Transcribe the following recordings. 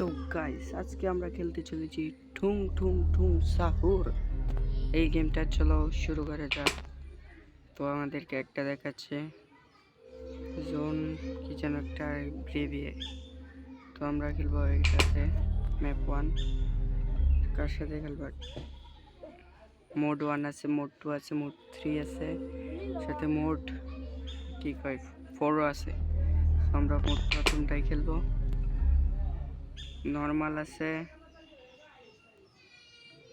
তো গাইস আজকে আমরা খেলতে চলেছি ঠুং ঠুং ঠুং সাহুর। এই গেমটা চলো শুরু করা যাক। তো আমাদেরকে একটা দেখাচ্ছে। জোন কি যেন একটা ব্রেভিয়ে তো আমরা খেলব এইটাতে ম্যাপ ওয়ান কার সাথে খেলব? মোড ওয়ান আছে মোড টু আছে মোড থ্রি আছে। সাথে মোড কি কয় ফোরও আছে। আমরা মোড প্রথমটাই খেলব। নর্মাল আছে।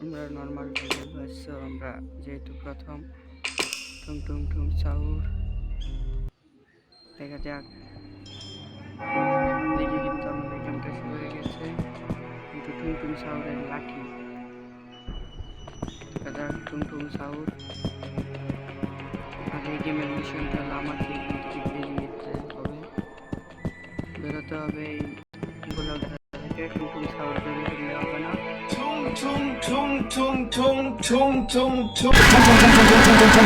আমরা নর্মাল সো আমরা যেহেতু প্রথম টুং টুং টুং চাউর। দেখা যাক। দেখি কিন্তু আমাদের গেমটা শুরু হয়ে গেছে। কিন্তু টুং টুং সাউরের লাঠি। দেখা যাক টুং টুং সাউর আর এই গেমের মিশনটা হলো আমাকে থেকে বেরিয়ে হবে। বেরোতে হবে এই Gerçekten saldırı veriyor bana. Tum tum tum tum tum tum tum tum tum tum tum tum